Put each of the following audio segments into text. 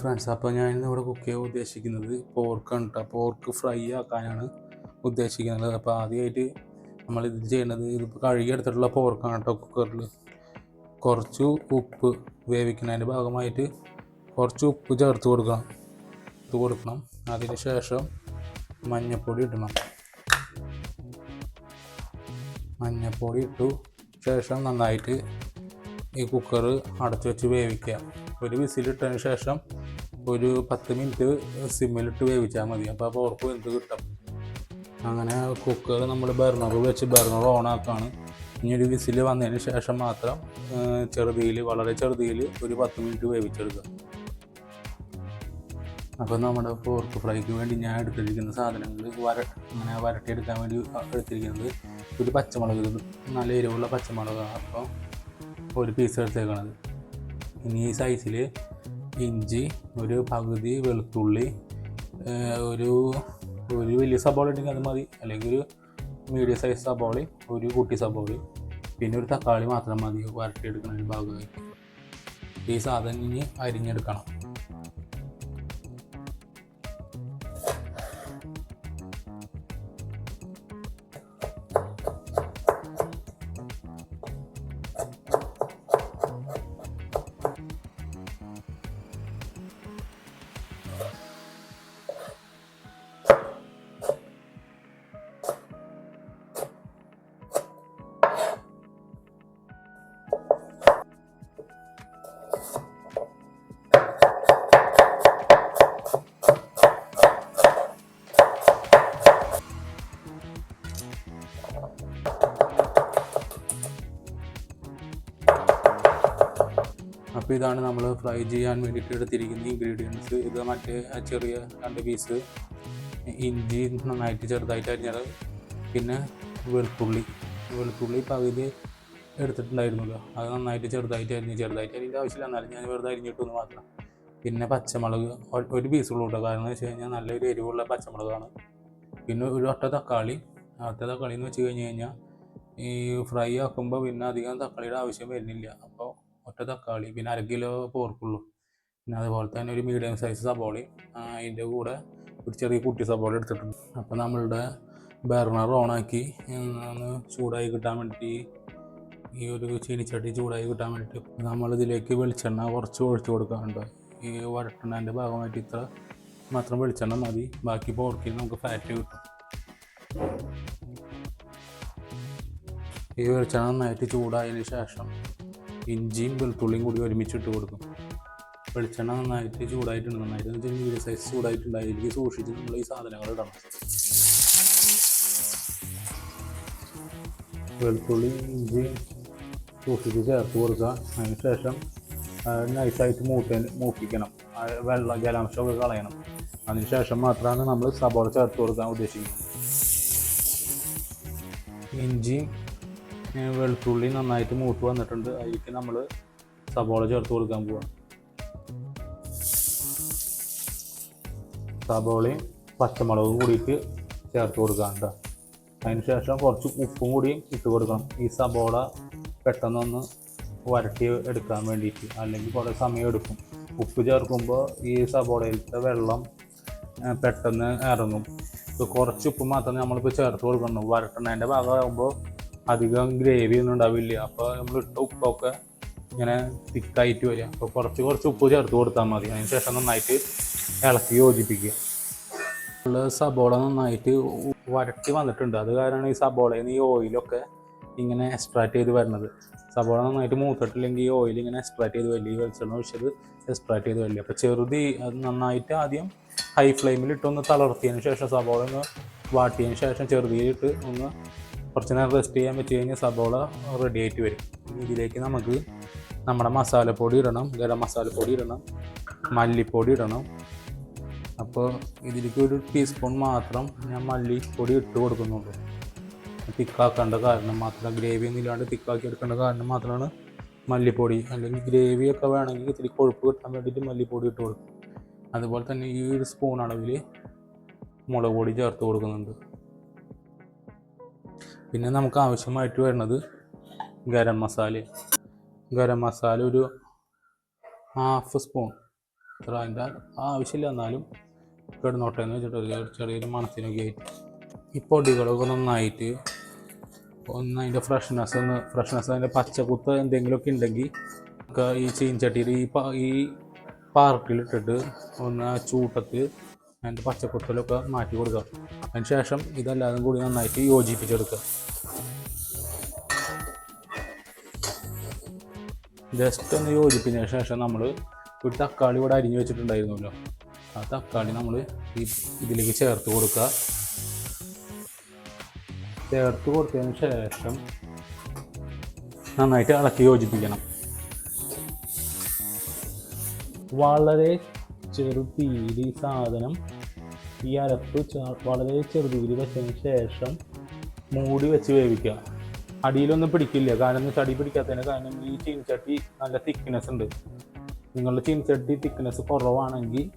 Friends അപ്പോൾ ഞാൻ ഇവിടെ കുക്ക് ചെയ്യാൻ ഉദ്ദേശിക്കുന്നത് പോർക്കാണ് കേട്ടോ പോർക്ക് ഫ്രൈ ആക്കാനാണ് ഉദ്ദേശിക്കുന്നത്. അപ്പോൾ ആദ്യമായിട്ട് നമ്മൾ ഇത് ചെയ്യേണ്ടത് ഇതിപ്പോൾ കഴുകിയെടുത്തിട്ടുള്ള പോർക്കാണ് കേട്ടോ കുക്കറിൽ കുറച്ച് ഉപ്പ് വേവിക്കുന്നതിന്റെ ഭാഗമായിട്ട് കുറച്ച് ഉപ്പ് ചേർത്ത് കൊടുക്കണം. ഇത് കൊടുക്കണം. അതിന് ശേഷം മഞ്ഞൾപ്പൊടി ഇടണം. മഞ്ഞൾപ്പൊടി ഇട്ടു. ശേഷം നന്നായിട്ട് ഈ കുക്കർ അടച്ചു വെച്ച് വേവിക്കുക. ഒരു വിസിലിട്ടതിന് ശേഷം ഒരു പത്ത് മിനിറ്റ് സിമ്മിലിട്ട് വേവിച്ചാൽ മതി. അപ്പോൾ ആ പോർക്ക് വെന്ത് കിട്ടും. അങ്ങനെ കുക്കർ നമ്മൾ ബർണർ വെച്ച് ബർണർ ഓൺ ആക്കാണ്. ഇനി ഒരു വിസിൽ വന്നതിന് ശേഷം മാത്രം ചെറുതിയിൽ വളരെ ചെറുതിയിൽ ഒരു പത്ത് മിനിറ്റ് വേവിച്ചെടുക്കുക. അപ്പോൾ നമ്മുടെ പോർക്ക് ഫ്രൈക്ക് വേണ്ടി ഞാൻ എടുത്തിരിക്കുന്ന സാധനങ്ങൾ വര അങ്ങനെ വരട്ടിയെടുക്കാൻ വേണ്ടി എടുത്തിരിക്കുന്നത് ഒരു പച്ചമുളക് നല്ല എരിവുള്ള പച്ചമുളകാണ്. അപ്പോൾ ഒരു പീസ് എടുത്തേക്കണത്. ഇനി ഈ സൈസിൽ ഇഞ്ചി ഒരു പകുതി വെളുത്തുള്ളി ഒരു ഒരു വലിയ സബോള ഉണ്ടെങ്കിൽ അത് മതി. അല്ലെങ്കിൽ ഒരു മീഡിയം സൈസ് സബോളി ഒരു കുട്ടി സബോളി പിന്നെ ഒരു തക്കാളി മാത്രം മതി വരട്ടിയെടുക്കുന്നതിന് ഭാഗമായിട്ട്. ഈ സാധനം ഇനി അരിഞ്ഞെടുക്കണം. അപ്പോൾ ഇതാണ് നമ്മൾ ഫ്രൈ ചെയ്യാൻ വേണ്ടിയിട്ട് എടുത്തിരിക്കുന്ന ഇൻഗ്രീഡിയൻസ് ഇത് മറ്റേ ചെറിയ രണ്ട് പീസ് ഇഞ്ചി നന്നായിട്ട് ചെറുതായിട്ട് അരിഞ്ഞത്. പിന്നെ വെളുത്തുള്ളി. വെളുത്തുള്ളി പകുതി എടുത്തിട്ടുണ്ടായിരുന്നല്ലോ അത് നന്നായിട്ട് ചെറുതായിട്ട് അരിഞ്ഞ് ചെറുതായിട്ട് അരിഞ്ഞ ആവശ്യമില്ല. എന്നാലും ഞാൻ വെറുതെ അരിഞ്ഞിട്ടൊന്ന് മാത്രം. പിന്നെ പച്ചമുളക് ഒരു പീസുള്ളൂ കേട്ടോ കാരണം എന്ന് വെച്ച് കഴിഞ്ഞാൽ നല്ലൊരു എരിവുള്ള പച്ചമുളകാണ്. പിന്നെ ഒരു ഒറ്റ തക്കാളി. ഒറ്റ തക്കാളി എന്ന് വെച്ച് കഴിഞ്ഞ് കഴിഞ്ഞാൽ ഈ ഫ്രൈ ആക്കുമ്പോൾ പിന്നെ അധികം തക്കാളിയുടെ ആവശ്യം വരുന്നില്ല. അപ്പോൾ ഒറ്റ തക്കാളി പിന്നെ അര കിലോ പോർക്കുള്ളൂ പിന്നെ അതുപോലെ തന്നെ ഒരു മീഡിയം സൈസ് സബോളി അതിന്റെ കൂടെ ഒരു ചെറിയ കുട്ടി സബോള എടുത്തിട്ടുണ്ട്. അപ്പോൾ നമ്മളുടെ ബർണർ ഓണാക്കി ഒന്ന് ചൂടായി കിട്ടാൻ വേണ്ടിയിട്ട് ഈ ഒരു ചീനിച്ചട്ടി ചൂടായി കിട്ടാൻ വേണ്ടിയിട്ട് നമ്മളിതിലേക്ക് വെളിച്ചെണ്ണ കുറച്ച് ഒഴിച്ചു കൊടുക്കാറുണ്ട്. ഈ വരട്ടുന്നതിന്റെ ഭാഗമായിട്ട് ഇത്ര മാത്രം വെളിച്ചെണ്ണ മതി. ബാക്കി പോർക്കിൽ നമുക്ക് ഫാറ്റ് കിട്ടും. ഈ വെളിച്ചെണ്ണ നന്നായിട്ട് ചൂടായതിന് ശേഷം ഇഞ്ചിയും വെളുത്തുള്ളിയും കൂടി ഒരുമിച്ചിട്ട് കൊടുക്കും. വെളിച്ചെണ്ണ നന്നായിട്ട് ചൂടായിട്ടുണ്ട് നന്നായിട്ട്. എന്ന് വെച്ചാൽ മീഡിയം സൈസ് ചൂടായിട്ടുണ്ട്. അതിലേക്ക് സൂക്ഷിച്ച് നമ്മൾ ഈ സാധനങ്ങൾ ഇടണം. വെളുത്തുള്ളി ഇഞ്ചി സൂക്ഷിച്ച് ചേർത്ത് കൊടുക്കുക. അതിന് ശേഷം നൈസായിട്ട് മൂട്ട മൂപ്പിക്കണം. വെള്ളം ജലാംശമൊക്കെ കളയണം. അതിന് ശേഷം മാത്രമാണ് നമ്മൾ സബോള ചേർത്ത് കൊടുക്കാൻ ഉദ്ദേശിക്കുന്നത്. ഇഞ്ചി ഏ, വെളുത്തുള്ളി നന്നായിട്ട് മൂത്ത് വന്നിട്ടുണ്ട്. അതിലേക്ക് നമ്മൾ സബോള ചേർത്ത് കൊടുക്കാൻ പോവാണ് സബോളയും പച്ചമുളകും കൂടിയിട്ട് ചേർത്ത് കൊടുക്കാം കേട്ടോ അതിന് ശേഷം കുറച്ച് ഉപ്പും കൂടി ഇട്ട് കൊടുക്കണം. ഈ സബോള പെട്ടെന്നൊന്ന് വരട്ടി എടുക്കാൻ വേണ്ടിയിട്ട് അല്ലെങ്കിൽ കുറേ സമയം എടുക്കും. ഉപ്പ് ചേർക്കുമ്പോൾ ഈ സബോളയിലത്തെ വെള്ളം പെട്ടെന്ന് ഇറങ്ങും. ഇപ്പോൾ കുറച്ച് ഉപ്പ് മാത്രമേ നമ്മളിപ്പോൾ ചേർത്ത് കൊടുക്കണം. വരട്ടുന്നതിന്റെ ഭാഗമാകുമ്പോൾ അധികം ഗ്രേവി ഒന്നും ഉണ്ടാവില്ല. അപ്പോൾ നമ്മൾ ഇട്ട ഉപ്പൊക്കെ ഇങ്ങനെ തിക്കായിട്ട് വരിക. അപ്പോൾ കുറച്ച് കുറച്ച് ഉപ്പ് ചേർത്ത് കൊടുത്താൽ മതി. അതിന് ശേഷം നന്നായിട്ട് ഇളക്കി യോജിപ്പിക്കുക. ഉള്ള സബോള നന്നായിട്ട് വരട്ടി വന്നിട്ടുണ്ട്. അത് കാരണമാണ് ഈ സബോളയിൽ നിന്ന് ഈ ഓയിലൊക്കെ ഇങ്ങനെ എക്സ്ട്രാക്ട് ചെയ്ത് വരുന്നത്. സബോള നന്നായിട്ട് മൂത്തിട്ടില്ലെങ്കിൽ ഈ ഓയിൽ ഇങ്ങനെ എക്സ്ട്രാക്ട് ചെയ്ത് വരില്ല ഈ വെളിച്ചെണ്ണ ഒഴിച്ചത് എക്സ്ട്രാക്ട് ചെയ്ത് വരില്ല അപ്പോൾ ചെറുതി നന്നായിട്ട് ആദ്യം ഹൈ ഫ്ലെയിമിൽ ഇട്ടൊന്ന് തളർത്തിയതിന് ശേഷം സബോള ഒന്ന് വാട്ടിയതിന് ശേഷം ചെറുതിയിലിട്ട് ഒന്ന് കുറച്ച് നേരം റെസ്റ്റ് ചെയ്യാൻ വെച്ച് കഴിഞ്ഞാൽ സബോള റെഡി ആയിട്ട് വരും. ഇതിലേക്ക് നമുക്ക് നമ്മുടെ മസാലപ്പൊടി ഇടണം ഗരം മസാലപ്പൊടി ഇടണം മല്ലിപ്പൊടി ഇടണം. അപ്പോൾ ഇതിലേക്ക് ഒരു ടീസ്പൂൺ മാത്രം ഞാൻ മല്ലിപ്പൊടി ഇട്ട് കൊടുക്കുന്നുള്ളൂ. തിക്കാക്കേണ്ട കാരണം മാത്രം ഗ്രേവി ഒന്നും ഇല്ലാണ്ട് തിക്കാക്കി എടുക്കേണ്ട കാരണം മാത്രമാണ് മല്ലിപ്പൊടി. അല്ലെങ്കിൽ ഗ്രേവിയൊക്കെ വേണമെങ്കിൽ ഇത്തിരി കൊഴുപ്പ് കിട്ടാൻ വേണ്ടിയിട്ട് മല്ലിപ്പൊടി ഇട്ട് കൊടുക്കും. അതുപോലെ തന്നെ ഈ ഒരു സ്പൂൺ അളവിൽ മുളക് പൊടി ചേർത്ത് കൊടുക്കുന്നുണ്ട്. പിന്നെ നമുക്ക് ആവശ്യമായിട്ട് വരുന്നത് ഗരം മസാല. ഗരം മസാല ഒരു ഹാഫ് സ്പൂൺ ഇത്ര അതിന്റെ ആവശ്യമില്ല എന്നാലും കിടന്നോട്ടെ എന്ന് വെച്ചിട്ട് ഒരു ചെറിയൊരു മണത്തിനൊക്കെ ആയിട്ട് ഈ പൊടികളൊക്കെ നന്നായിട്ട് ഒന്ന് അതിന്റെ ഫ്രഷ്നെസ് ഒന്ന് ഫ്രഷ്നെസ് അതിന്റെ പച്ചക്കുത്ത് എന്തെങ്കിലുമൊക്കെ ഉണ്ടെങ്കിൽ ഒക്കെ ഈ ചീൻചട്ടിയിൽ ഈ ഈ പാർട്ടിലിട്ടിട്ട് ഒന്ന് ചൂട്ടത്ത് അതിന്റെ പച്ചക്കുത്തലൊക്കെ മാറ്റി കൊടുക്കുക. അതിന് ശേഷം ഇതെല്ലാതും കൂടി നന്നായിട്ട് യോജിപ്പിച്ചെടുക്കുക. ജസ്റ്റ് ഒന്ന് യോജിപ്പിച്ചതിന് ശേഷം നമ്മൾ ഒരു തക്കാളി ഇവിടെ അരിഞ്ഞു വെച്ചിട്ടുണ്ടായിരുന്നല്ലോ. ആ തക്കാളി നമ്മൾ ഈ ഇതിലേക്ക് ചേർത്ത് കൊടുക്കുക. ചേർത്ത് കൊടുത്തതിന് ശേഷം നന്നായിട്ട് ഇളക്കി യോജിപ്പിക്കണം. വളരെ ചെറുതീയിൽ ഈ സാധനം ഈ അരപ്പ് വളരെ ചെറുതീയിൽ വെച്ചതിന് ശേഷം മൂടി വെച്ച് വേവിക്കുക. അടിയിലൊന്നും പിടിക്കില്ല. കാരണം എന്ന് അടി പിടിക്കാത്തതിന് കാരണം ഈ ചീനച്ചട്ടി നല്ല തിക്നെസ് ഉണ്ട്. നിങ്ങളുടെ ചീനച്ചട്ടി തിക്നെസ് കുറവാണെങ്കിൽ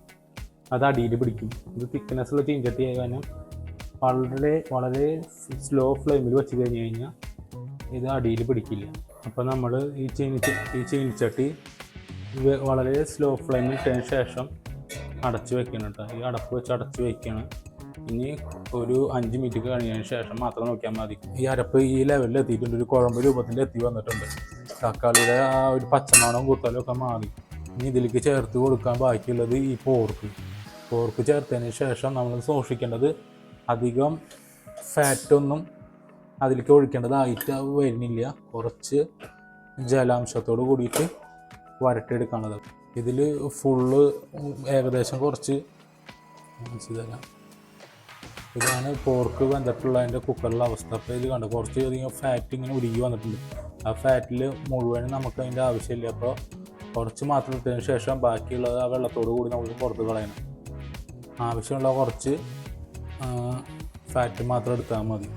അത് അടിയിൽ പിടിക്കും. ഇത് തിക്നെസ് ഉള്ള ചീനച്ചട്ടി ആയ കാരണം വളരെ വളരെ സ്ലോ ഫ്ലെയിമിൽ വെച്ച് കഴിഞ്ഞ് കഴിഞ്ഞാൽ ഇത് അടിയിൽ പിടിക്കില്ല. അപ്പോൾ നമ്മൾ ഈ ചീനിച്ച ഈ ചീനിച്ചട്ടി വളരെ സ്ലോ ഫ്ലെയിമിൽ ഇട്ടതിന് ശേഷം അടച്ച് വെക്കണം കേട്ടോ ഈ അടപ്പ് വെച്ച് അടച്ച് വെക്കണം. ഇനി ഒരു അഞ്ച് മിനിറ്റ് കഴിഞ്ഞതിന് ശേഷം മാത്രം നോക്കിയാൽ മതി. ഈ അരപ്പ് ഈ ലെവലിൽ എത്തിയിട്ടുണ്ട്. ഒരു കുഴമ്പ് രൂപത്തിൽ എത്തി വന്നിട്ടുണ്ട്. തക്കാളിയുടെ ആ ഒരു പച്ചമണവും കൂട്ടലൊക്കെ മാറി. ഇനി ഇതിലേക്ക് ചേർത്ത് കൊടുക്കാൻ ബാക്കിയുള്ളത് ഈ പോർക്ക് പോർക്ക് ചേർത്തതിന് ശേഷം നമ്മൾ സൂക്ഷിക്കേണ്ടത് അധികം ഫാറ്റൊന്നും അതിലേക്ക് ഒഴിക്കേണ്ടതായിട്ട് വരുന്നില്ല. കുറച്ച് ജലാംശത്തോട് കൂടിയിട്ട് വരട്ടിയെടുക്കാണത് ഇതിൽ ഫുള്ള് ഏകദേശം കുറച്ച് കാണിച്ചു തരാം. ഇതാണ് പോർക്ക് വന്നിട്ടുള്ള അതിന്റെ കുക്കറിലെ അവസ്ഥ. അപ്പോൾ ഇത് കണ്ടു കുറച്ച് അധികം ഫാറ്റ് ഇങ്ങനെ ഉരുകി വന്നിട്ടുണ്ട്. ആ ഫാറ്റിൽ മുഴുവനും നമുക്ക് അതിന്റെ ആവശ്യമില്ല. അപ്പോൾ കുറച്ച് മാത്രം ഇട്ടതിന് ശേഷം ബാക്കിയുള്ളത് ആ വെള്ളത്തോട് കൂടി നമുക്ക് പുറത്ത് കളയണം. ആവശ്യമുള്ള കുറച്ച് ഫാറ്റ് മാത്രം എടുത്താൽ മതി.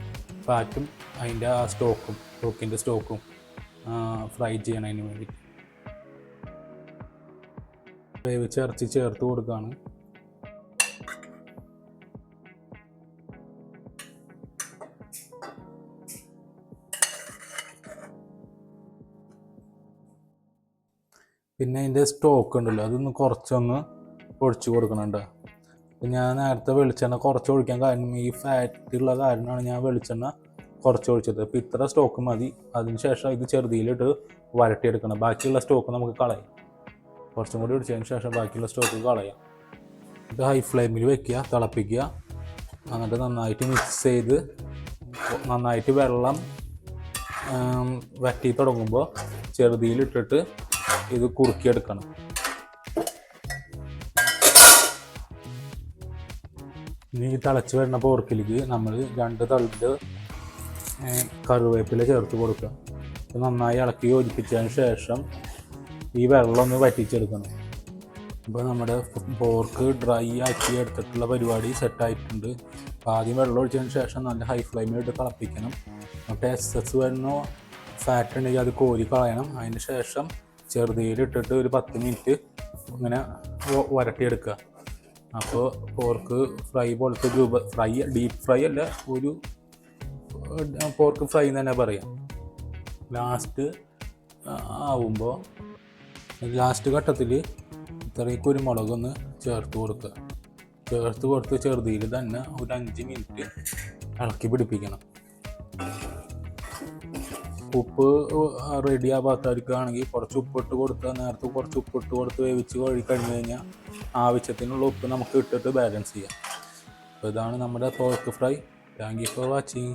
ഫാറ്റും അതിന്റെ ആ സ്റ്റോക്കും സ്റ്റോക്കിന്റെ സ്റ്റോക്കും ഫ്രൈ ചെയ്യണതിന് വേണ്ടി വേവിച്ച് ഇറച്ചി ചേർത്ത് കൊടുക്കുകയാണ് പിന്നെ അതിന്റെ സ്റ്റോക്ക് ഉണ്ടല്ലോ അതൊന്ന് കുറച്ചൊന്ന് ഒഴിച്ചു കൊടുക്കണുണ്ട്. അപ്പം ഞാൻ നേരത്തെ വെളിച്ചെണ്ണ കുറച്ച് ഒഴിക്കാൻ കാരണം ഈ ഫാറ്റുള്ള കാരണമാണ് ഞാൻ വെളിച്ചെണ്ണ കുറച്ച് ഒഴിച്ചത്. അപ്പോൾ ഇത്ര സ്റ്റോക്ക് മതി. അതിന് ശേഷം ഇത് ചെറുതിയിലിട്ട് വരട്ടിയെടുക്കണം. ബാക്കിയുള്ള സ്റ്റോക്ക് നമുക്ക് കളയാം. കുറച്ചും കൂടി ഒടിച്ചതിന് ശേഷം ബാക്കിയുള്ള സ്റ്റോക്ക് കളയാം. ഇത് ഹൈ ഫ്ലെയിമിൽ വെക്കുക തിളപ്പിക്കുക. എന്നിട്ട് നന്നായിട്ട് മിക്സ് ചെയ്ത് നന്നായിട്ട് വെള്ളം വറ്റി തുടങ്ങുമ്പോൾ ചെറുതിയിലിട്ടിട്ട് ഇത് കുറുക്കിയെടുക്കണം. ഇനി ഈ തിളച്ച് വരുന്ന പോർക്കിലേക്ക് നമ്മൾ രണ്ട് തളിന്റെ കറിവേപ്പില ചേർത്ത് കൊടുക്കുക. നന്നായി ഇളക്കി യോജിപ്പിച്ചതിന് ശേഷം ഈ വെള്ളം ഒന്ന് വറ്റിച്ചെടുക്കണം. അപ്പോൾ നമ്മുടെ പോർക്ക് ഡ്രൈ ആക്കി എടുത്തിട്ടുള്ള പരിപാടി സെറ്റായിട്ടുണ്ട് അപ്പോൾ ആദ്യം വെള്ളം ഒഴിച്ചതിന് ശേഷം നല്ല ഹൈ ഫ്ലെയിമിലിട്ട് തിളപ്പിക്കണം. എന്നിട്ട് എസ് എസ് വരുന്ന ഫാറ്റ് ഉണ്ടെങ്കിൽ അത് കോരി കളയണം. അതിന് ശേഷം ചെറുതീലിട്ടിട്ട് ഒരു പത്ത് മിനിറ്റ് ഇങ്ങനെ വരട്ടിയെടുക്കുക. അപ്പോൾ പോർക്ക് ഫ്രൈ പോലത്തെ രൂപ ഫ്രൈ ഡീപ്പ് ഫ്രൈ അല്ല ഒരു പോർക്ക് ഫ്രൈ എന്ന് തന്നെ പറയാം. ലാസ്റ്റ് ആവുമ്പോൾ ലാസ്റ്റ് ഘട്ടത്തിൽ ഇത്രയും കുരുമുളക് ഒന്ന് ചേർത്ത് കൊടുക്കുക. ചേർത്ത് കൊടുത്ത് ചെറുതിയിൽ തന്നെ ഒരു അഞ്ച് മിനിറ്റ് ഇളക്കി പിടിപ്പിക്കണം. ഉപ്പ് റെഡി ആവാത്തവർക്കാണെങ്കിൽ കുറച്ച് ഉപ്പിട്ട് കൊടുത്താൽ നേരത്തെ കുറച്ച് ഉപ്പിട്ട് കൊടുത്ത് വേവിച്ച് കഴുകി കഴിഞ്ഞ് കഴിഞ്ഞാൽ ആവശ്യത്തിനുള്ള ഉപ്പ് നമുക്ക് ഇട്ടിട്ട് ബാലൻസ് ചെയ്യാം. അപ്പോൾ ഇതാണ് നമ്മുടെ pork fry thank you for watching